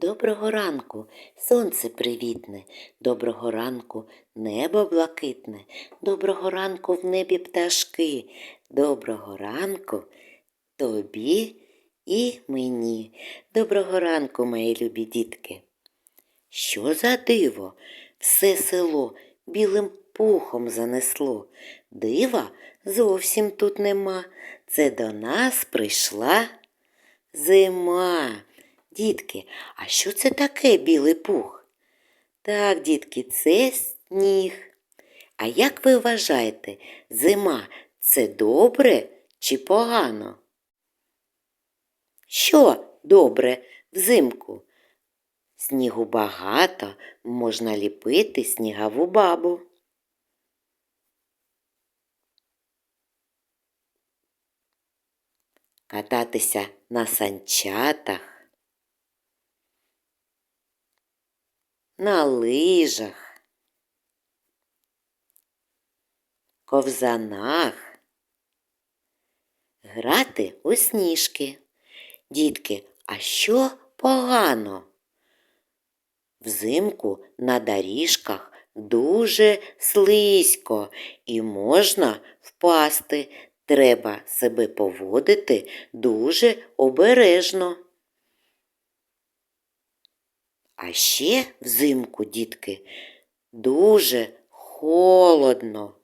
Доброго ранку, сонце привітне, доброго ранку, небо блакитне, доброго ранку в небі пташки, доброго ранку тобі і мені. Доброго ранку, мої любі дітки. Що за диво? Все село білим пухом занесло. Дива зовсім тут нема. Це до нас прийшла зима. Дітки, а що це таке білий пух? Так, дітки, це сніг. А як ви вважаєте, зима це добре чи погано? Що добре взимку? Снігу багато, можна ліпити снігову бабу. Кататися на санчатах, на лижах, ковзанах, грати у сніжки. Дітки, а що погано? Взимку на доріжках дуже слизько і можна впасти. Треба себе поводити дуже обережно. А ще взимку, дітки, дуже холодно,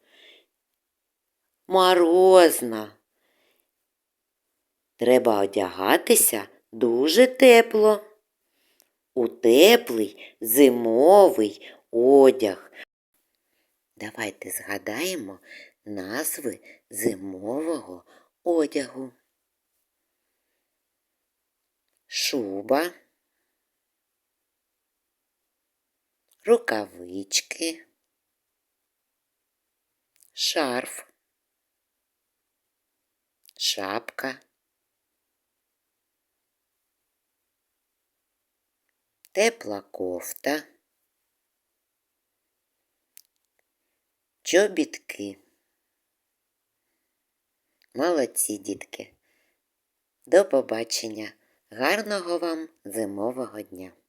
морозно. Треба одягатися дуже тепло. У теплий зимовий одяг. Давайте згадаємо назви зимового одягу. Шуба, рукавички, шарф, шапка. тепла кофта, чобітки. Молодці, дітки. До побачення. Гарного вам зимового дня!